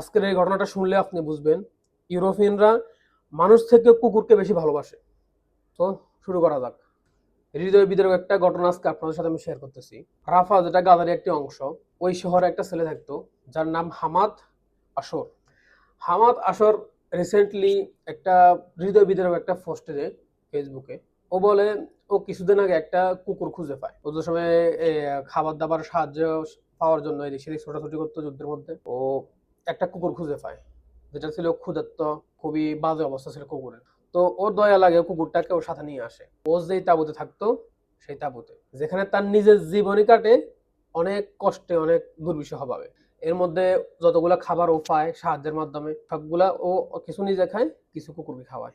আজকের এই ঘটনাটা শুনলে আপনি বুঝবেন, ইউরোপিয়ানরা মানুষ থেকে কুকুরকে বেশি ভালোবাসে। তো শুরু করা যাক। হৃদয় বিদারক একটা ঘটনা আজকে আপনাদের সাথে আমি শেয়ার করতেছি। রাফা, যেটা গাদারি একটি অংশ, ওই শহরে একটা ছেলে থাকতো, যার নাম হামাদ আসর। হামাদ আসর রিসেন্টলি একটা হৃদয় বিদারক একটা পোস্টে দেয় ফেসবুকে ও বলে, ও কিছুদিন আগে একটা কুকুর খুঁজে পায়। ও যে সময় খাবার দাবার সাহায্য পাওয়ার জন্য এদিক সেদিক ছোটাছুটি করতো যুদ্ধের মধ্যে। ও একটা কুকুর খুঁজে পায়, যেটা ছিল ক্ষুধার্ত, খুবই বাজে অবস্থা ছিল কুকুরের। তো ওর দয়া লাগে কুকুরটাকে ওর সাথে নিয়ে আসে। ও যেই তাঁবুতে থাকতো, সেই তাঁবুতে। যেখানে তার নিজের জীবনই কাটে, অনেক কষ্টে, অনেক দুর্বিষহ ভাবে। এর মধ্যে যতগুলা খাবার ও পায় সাহায্যের মাধ্যমে, সবগুলা ও কিছু নিজে খায়, কিছু কুকুরকে খাওয়ায়,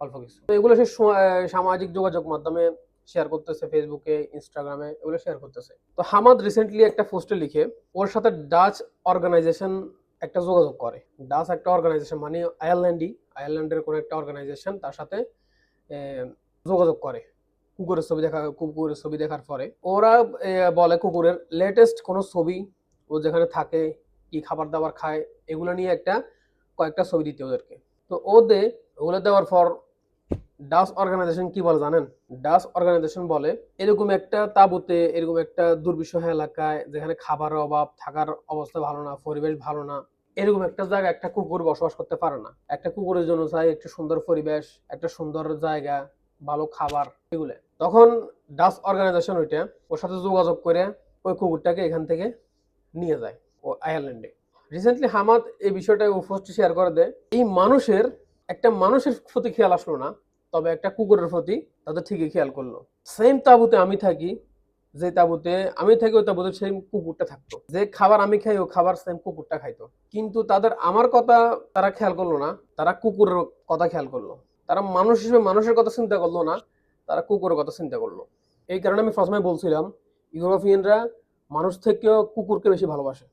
অল্প কিছু। তো এগুলো স- সামাজিক যোগাযোগ মাধ্যমে শেয়ার করতেছে ফেসবুকে ইনস্টাগ্রামে এগুলো শেয়ার করতেছে। তো হামাদ রিসেন্টলি একটা পোস্টে লিখে, ওর সাথে ডাচ অর্গানাইজেশন একটা যোগাযোগ করে। ডাস একটা অর্গানাইজেশন মানে আয়ারল্যান্ডই। আয়ারল্যান্ডের কোনো একটা অর্গানাইজেশন তার সাথে যোগাযোগ করে। কুকুরের ছবি দেখা, কুকুরের ছবি দেখার পরে। ওরা বলে কুকুরের লেটেস্ট কোনো ছবি ও যেখানে থাকে, কি খাবার দাবার খায়, এগুলো নিয়ে একটা কয়েকটা ছবি দিতে ওদেরকে। তো ওদের, ওগুলো দেওয়ার পর ডাস অর্গানাইজেশন কি বলে জানেন? ডাস অর্গানাইজেশন বলে, এরকম একটা তাঁবুতে, এরকম একটা দুর্বিষহ এলাকায়, যেখানে খাবারের অভাব, থাকার অবস্থা ভালো না, পরিবেশ ভালো না, এরকম একটা জায়গায় একটা কুকুর বসবাস করতে পারে না। একটা কুকুরের জন্য চাই একটা সুন্দর পরিবেশ, একটা সুন্দর জায়গা, ভালো খাবার, এগুলো। তখন ডাস অর্গানাইজেশন ওইটা, ওর সাথে যোগাযোগ করে ওই কুকুরটাকে এখান থেকে নিয়ে যায়, ও আয়ারল্যান্ডে। রিসেন্টলি হামাদ এই বিষয়টা পোস্ট শেয়ার করে দেয়। এই মানুষের, একটা মানুষের প্রতি খেয়াল আসলো না তবে একটা কুকুরের প্রতি তাদের ঠিকই খেয়াল করল। সেম তাঁবুতে আমি থাকি, যে তাঁবুতে আমি থাকি, ওই তাঁবুতে সেই কুকুরটা থাকতো। যে খাবার আমি খাই, ও খাবার সেম কুকুরটা খাইতো। কিন্তু তাদের আমার কথা তারা খেয়াল করল না, তারা কুকুরের কথা খেয়াল করল। তারা মানুষ হিসেবে মানুষের কথা চিন্তা করল না, তারা কুকুরের কথা চিন্তা করল। এই কারণে আমি প্রথমে বলছিলাম, ইউরোপিয়ানরা মানুষ থেকেও কুকুরকে বেশি ভালোবাসে।